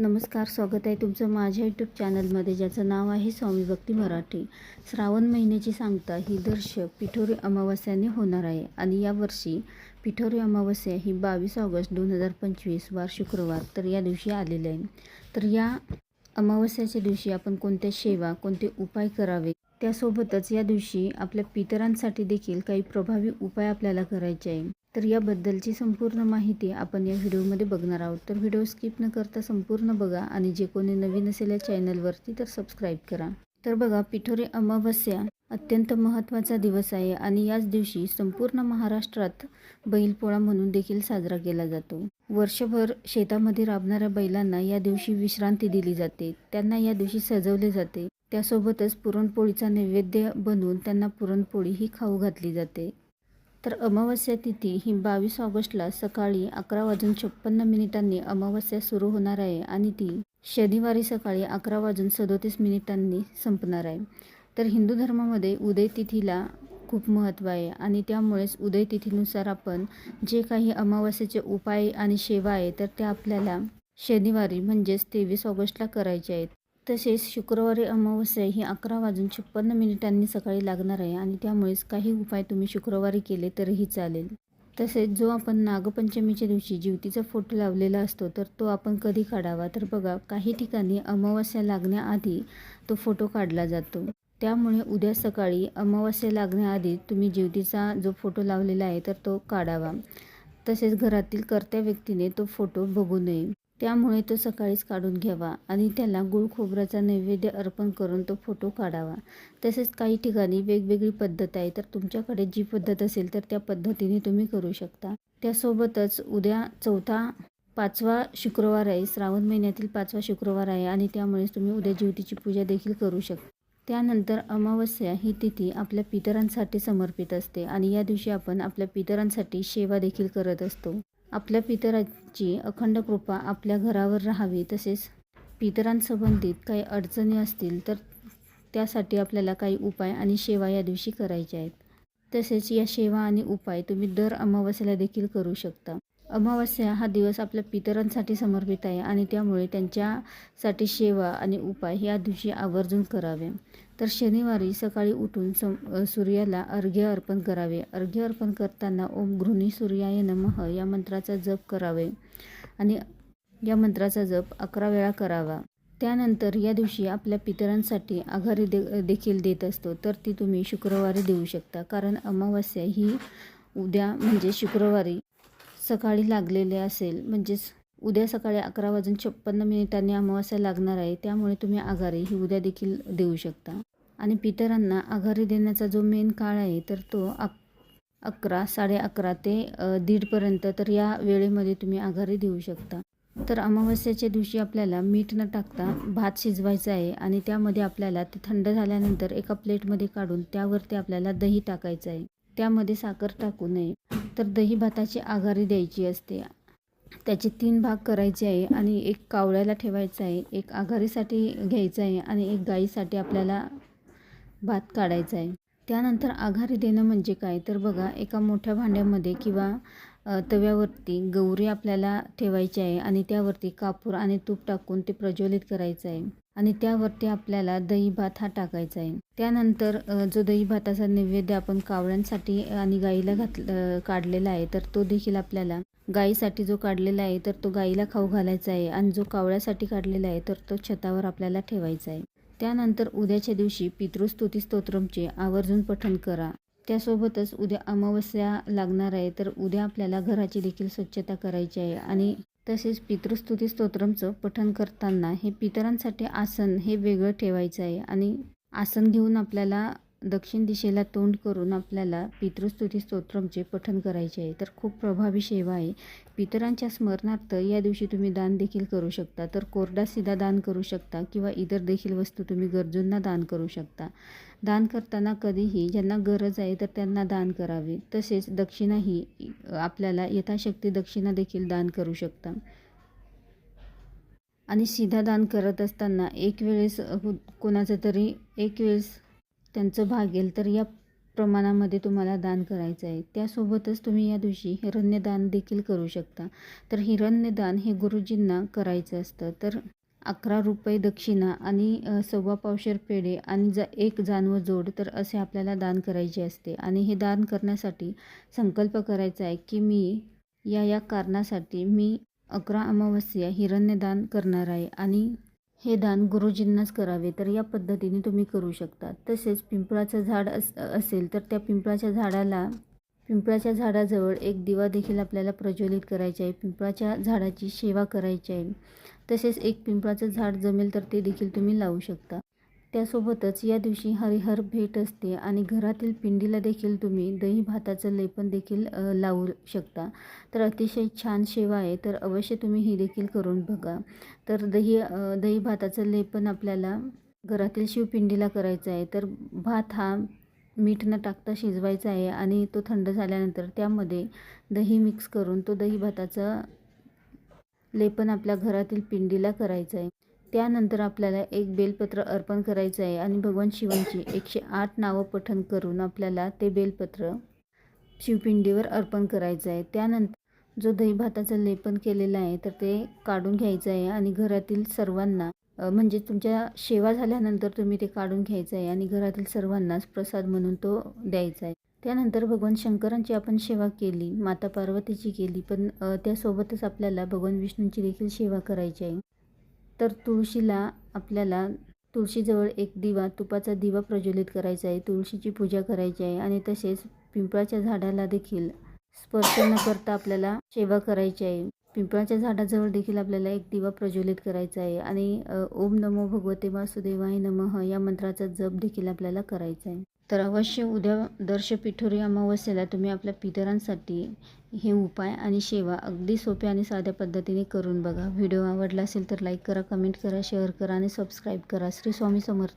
नमस्कार स्वागत आहे तुमचं माझ्या यूट्यूब चॅनलमध्ये ज्याचं नाव आहे स्वामी भक्ती मराठी. श्रावण महिन्याची सांगता ही दर्श पिठोरी अमावस्याने होणार आहे. आणि यावर्षी पिठोरी अमावस्या ही बावीस ऑगस्ट दोन हजार पंचवीस वार शुक्रवार तर या दिवशी आलेले आहे. तर या अमावस्याच्या दिवशी आपण कोणत्या सेवा कोणते उपाय करावे त्यासोबतच या दिवशी आपल्या पितरांसाठी देखील काही प्रभावी उपाय आपल्याला करायचे आहे. तर याबद्दलची संपूर्ण माहिती आपण या व्हिडिओमध्ये बघणार आहोत. तर व्हिडिओ स्किप न करता संपूर्ण बघा आणि जे कोणी नवीन असेल या चॅनलवरती तर सबस्क्राईब करा. तर बघा पिठोरी अमावस्या अत्यंत महत्त्वाचा दिवस आहे आणि याच दिवशी संपूर्ण महाराष्ट्रात बैलपोळा म्हणून देखील साजरा केला जातो. वर्षभर शेतामध्ये राबणाऱ्या बैलांना या दिवशी विश्रांती दिली जाते. त्यांना या दिवशी सजवले जाते. त्यासोबतच पुरणपोळीचा नैवेद्य बनवून त्यांना पुरणपोळी ही खाऊ घातली जाते. तर अमावस्या तिथी ही बावीस ऑगस्टला सकाळी अकरा वाजून छप्पन्न मिनिटांनी अमावस्या सुरू होणार आहे आणि ती शनिवारी सकाळी अकरा वाजून सदोतीस मिनिटांनी संपणार आहे. तर हिंदू धर्मामध्ये उदय तिथीला खूप महत्त्व आहे आणि त्यामुळेच उदय तिथीनुसार आपण जे काही अमावस्याचे उपाय आणि सेवा आहे तर त्या आपल्याला शनिवारी म्हणजेच तेवीस ऑगस्टला करायचे आहेत. तसेच शुक्रवारी अमावस्या ही अकरा वाजून छप्पन्न मिनिटांनी सकाळी लागणार आहे आणि त्यामुळेच काही उपाय तुम्ही शुक्रवारी केले तरीही चालेल. तसेच जो आपण नागपंचमीच्या दिवशी ज्योतीचा फोटो लावलेला असतो तर तो आपण कधी काढावा? तर बघा काही ठिकाणी अमावस्या लागण्याआधी तो फोटो काढला जातो. त्यामुळे उद्या सकाळी अमावस्या लागण्याआधी तुम्ही ज्योतीचा जो फोटो लावलेला आहे तर तो काढावा. तसेच घरातील कर्त्या व्यक्तीने तो फोटो बघू नये. त्यामुळे तो सकाळीच काढून घ्यावा आणि त्याला गुळ खोबऱ्याचा नैवेद्य अर्पण करून तो फोटो काढावा. तसेच काही ठिकाणी वेगवेगळी पद्धत आहे तर तुमच्याकडे जी पद्धत असेल तर त्या पद्धतीने तुम्ही करू शकता. त्यासोबतच उद्या चौथा पाचवा शुक्रवार आहे श्रावण महिन्यातील पाचवा शुक्रवार आहे आणि त्यामुळेच तुम्ही उद्या ज्योतीची पूजा देखील करू शकता. त्यानंतर अमावस्या ही तिथी आपल्या पितरांसाठी समर्पित असते आणि या दिवशी आपण आपल्या पितरांसाठी सेवा देखील करत असतो. आपल्या पितराची अखंड कृपा आपल्या घरावर राहावी. तसेच पितरांसंबंधित काही अडचणी असतील तर त्यासाठी आपल्याला काही उपाय आणि सेवा या दिवशी करायच्या आहेत. तसेच या सेवा आणि उपाय तुम्ही दर अमावस्याला देखील करू शकता. अमावस्या हा दिवस आपल्या पितरांसाठी समर्पित आहे आणि त्यामुळे त्यांच्यासाठी सेवा आणि उपाय या दिवशी आवर्जून करावे. तर शनिवारी सकाळी उठून सम सूर्याला अर्घ्य अर्पण करावे. अर्घ्य अर्पण करताना ओम गृहिणी सूर्याय नमः या मंत्राचा जप करावे आणि या मंत्राचा जप अकरा वेळा करावा. त्यानंतर या दिवशी आपल्या पितरांसाठी आघारी दे देखील देत असतो. तर ती तुम्ही शुक्रवारी देऊ शकता. कारण अमावस्या ही उद्या म्हणजे शुक्रवारी सकाळी लागलेले असेल. म्हणजेच उद्या सकाळी अकरा वाजून छप्पन्न मिनिटांनी अमावस्या लागणार आहे. त्यामुळे तुम्ही आघारी ही उद्या देखील देऊ शकता. आणि पितरांना आघारी देण्याचा जो मेन काळ आहे तर तो अक अकरा साडे अकरा ते दीडपर्यंत तर या वेळेमध्ये तुम्ही आघारी देऊ शकता. तर अमावस्याच्या दिवशी आपल्याला मीठ न टाकता भात शिजवायचा आहे आणि त्यामध्ये आपल्याला ते थंड झाल्यानंतर एका प्लेटमध्ये काढून त्यावरती आपल्याला दही टाकायचं आहे. त्यामध्ये साखर टाकू नये. तर दही भाताची आघारी द्यायची असते. त्याचे तीन भाग करायचे आहे आणि एक कावळ्याला ठेवायचा आहे एक आघारीसाठी घ्यायचा आहे आणि एक गाईसाठी आपल्याला भात काढायचा आहे. त्यानंतर आघारी देणं म्हणजे काय? तर बघा एका मोठ्या भांड्यामध्ये किंवा तव्यावरती गौरी आपल्याला ठेवायची आहे आणि त्यावरती कापूर आणि तूप टाकून ते प्रज्वलित करायचं आहे. आणि त्यावरती आपल्याला दही भात हा टाकायचा आहे. त्यानंतर जो दही भाताचा नैवेद्य आपण कावळ्यांसाठी आणि गाईला घातलं काढलेला आहे तर तो देखील आपल्याला गाईसाठी जो काढलेला आहे तर तो गाईला खाऊ घालायचा आहे. आणि जो कावळ्यासाठी काढलेला आहे तर तो छतावर आपल्याला ठेवायचा आहे. त्यानंतर उद्याच्या दिवशी पितृस्तुती स्तोत्रमचे आवर्जून पठण करा. त्यासोबतच उद्या अमावस्या लागणार आहे तर उद्या आपल्याला घराची देखील स्वच्छता करायची आहे. आणि तसेच पितृस्तुती स्तोत्रमचं पठण करताना हे पितरांसाठी आसन हे वेगळं ठेवायचं आहे. आणि आसन घेऊन आपल्याला दक्षिण दिशेला तोंड करून आपल्याला पितृस्तुती स्तोत्रमचे पठण करायचे आहे. तर खूप प्रभावी सेवा आहे. पितरांच्या स्मरणार्थ या दिवशी तुम्ही दान देखील करू शकता. तर कोरडा सिधा दान करू शकता किंवा इतर देखील वस्तू तुम्ही गरजूंना दान करू शकता. दान करताना कधीही ज्यांना गरज आहे तर त्यांना दान करावे. तसेच दक्षिणाही आपल्याला यथाशक्ती दक्षिणा देखील दान करू शकता. आणि सिधा दान करत असताना एक वेळेस कोणाचं तरी एक वेळेस त्यांचं भागेल तर या प्रमाणामध्ये तुम्हाला दान करायचं आहे. त्यासोबतच तुम्ही या दिवशी हिरण्यदान देखील करू शकता. तर हिरण्यदान हे गुरुजींना करायचं असतं. तर अकरा रुपये दक्षिणा आणि सव्वा पावशेर पेढे आणि जा एक जानवं जोड तर असे आपल्याला दान करायचे असते. आणि हे दान करण्यासाठी संकल्प करायचा आहे की मी या या कारणासाठी मी अकरा अमावस्या हिरण्यदान करणार आहे. आणि हे दान गुरुजींनाच करावे. तर या पद्धतीने तुम्ही करू शकता. तसेच पिंपळाचं झाड अस असेल तर त्या पिंपळाच्या झाडाला पिंपळाच्या झाडाजवळ एक दिवा देखील आपल्याला प्रज्वलित करायचा आहे. पिंपळाच्या झाडाची सेवा करायची आहे. तसेच एक पिंपळाचं झाड जमेल तर ते देखील तुम्ही लावू शकता. त्यासोबतच या दिवशी हरिहर भेट असते आणि घरातील पिंडीला देखील तुम्ही दही भाताचं लेपन देखील लावू शकता. तर अतिशय छान सेवा आहे तर अवश्य तुम्ही ही देखील करून बघा. तर दही दही भाताचं लेपन आपल्याला घरातील शिवपिंडीला करायचं आहे तर भात हा मीठ न टाकता शिजवायचा आहे आणि तो थंड झाल्यानंतर त्यामध्ये दही मिक्स करून तो दही भाताचं लेपन आपल्या घरातील पिंडीला करायचं आहे. त्यानंतर आपल्याला एक बेलपत्र अर्पण करायचं आहे आणि भगवान शिवांची एकशे आठ नावं पठण करून आपल्याला ते बेलपत्र शिवपिंडीवर अर्पण करायचं आहे. त्यानंतर जो दही भाताचं लेपन केलेलं आहे तर ते काढून घ्यायचं आहे आणि घरातील सर्वांना म्हणजे तुमच्या सेवा झाल्यानंतर तुम्ही ते काढून घ्यायचं आहे आणि घरातील सर्वांनाच प्रसाद म्हणून तो द्यायचा आहे. त्यानंतर भगवान शंकरांची आपण सेवा केली माता पार्वतीची केली पण त्यासोबतच आपल्याला भगवान विष्णूंची देखील सेवा करायची आहे. तर तुळशीला आपल्याला तुळशीजवळ एक दिवा तुपाचा दिवा प्रज्वलित करायचा आहे. तुळशीची पूजा करायची आहे आणि तसेच पिंपळाच्या झाडाला देखील स्पर्श न करता आपल्याला सेवा करायची आहे. पिंपळाच्या झाडाजवळ देखील आपल्याला एक दिवा प्रज्वलित करायचा आहे आणि ओम नमो भगवते वासुदेवाय नमः या मंत्राचा जप देखील आपल्याला करायचा आहे. तर अवश्य उद्या दर्श पिठोरी अमावस्येला तुम्ही आपल्या पितरांसाठी हे उपाय आणि सेवा अगदी सोप्या आणि साध्या पद्धतीने करून बघा. व्हिडिओ आवडला असेल तर लाईक करा कमेंट करा शेअर करा आणि सबस्क्राईब करा. श्री स्वामी समर्थ.